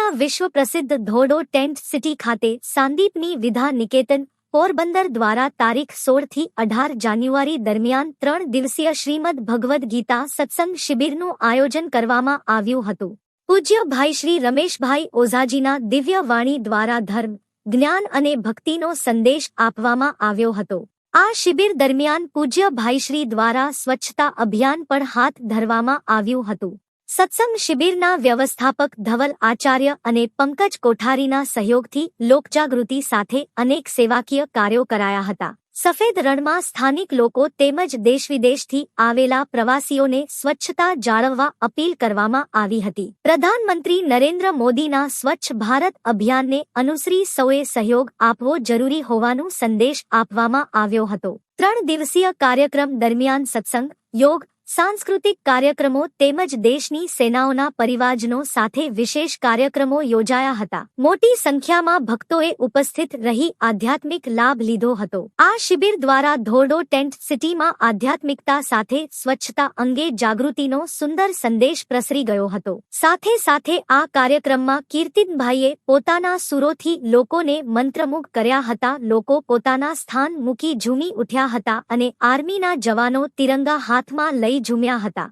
કચ્છના વિશ્વ પ્રસિદ્ધ ધોડો ટેન્ટ સિટી ખાતે સાંદીપની વિધા નિકેતન પોરબંદર દ્વારા તારીખ સોળથી અઢાર જાન્યુઆરી દરમિયાન ત્રણ દિવસીય શ્રીમદ ભગવદ્ ગીતા સત્સંગ શિબિરનું આયોજન કરવામાં આવ્યું હતું. પૂજ્ય ભાઈ શ્રી રમેશભાઈ ઓઝાજીના દિવ્ય વાણી દ્વારા ધર્મ, જ્ઞાન અને ભક્તિનો સંદેશ આપવામાં આવ્યો હતો. આ શિબિર દરમિયાન પૂજ્ય ભાઈશ્રી દ્વારા સ્વચ્છતા અભિયાન પણ હાથ ધરવામાં આવ્યું હતું. સત્સંગ શિબિરના વ્યવસ્થાપક ધવલ આચાર્ય અને પંકજ કોઠારીના સહયોગથી લોકજાગૃતિ સાથે અનેક સેવાકીય કાર્યો કરાયા હતા. સફેદ રણમાં સ્થાનિક લોકો તેમજ દેશવિદેશથી આવેલા પ્રવાસીઓને સ્વચ્છતા જાળવવા અપીલ કરવામાં આવી હતી. પ્રધાનમંત્રી નરેન્દ્ર મોદીના સ્વચ્છ ભારત અભિયાનને અનુસરી સૌએ સહયોગ આપવો જરૂરી હોવાનું સંદેશ આપવામાં આવ્યો હતો. ત્રણ દિવસીય કાર્યક્રમ દરમિયાન સત્સંગ, યોગ સાંસ્કૃતિક કાર્યક્રમો તેમજ દેશની સેનાઓના પરિવારજનો સાથે વિશેષ કાર્યક્રમો યોજાયા હતા. મોટી સંખ્યામાં ભક્તોએ ઉપસ્થિત રહી આધ્યાત્મિક લાભ લીધો હતો. આ શિબિર દ્વારા ધોરડો ટેન્ટ સિટીમાં આધ્યાત્મિકતા સાથે સ્વચ્છતા અંગે જાગૃતિનો સુંદર સંદેશ પ્રસરી ગયો હતો. સાથે સાથે આ કાર્યક્રમમાં કીર્તિનભાઈએ પોતાના સુરોથી લોકોને મંત્રમુગ્ધ કર્યા હતા. લોકો પોતાના સ્થાન મૂકી ઝૂમી ઉઠ્યા હતા અને આર્મીના જવાનો તિરંગા હાથમાં લઈ ઝૂમ્યા હતા.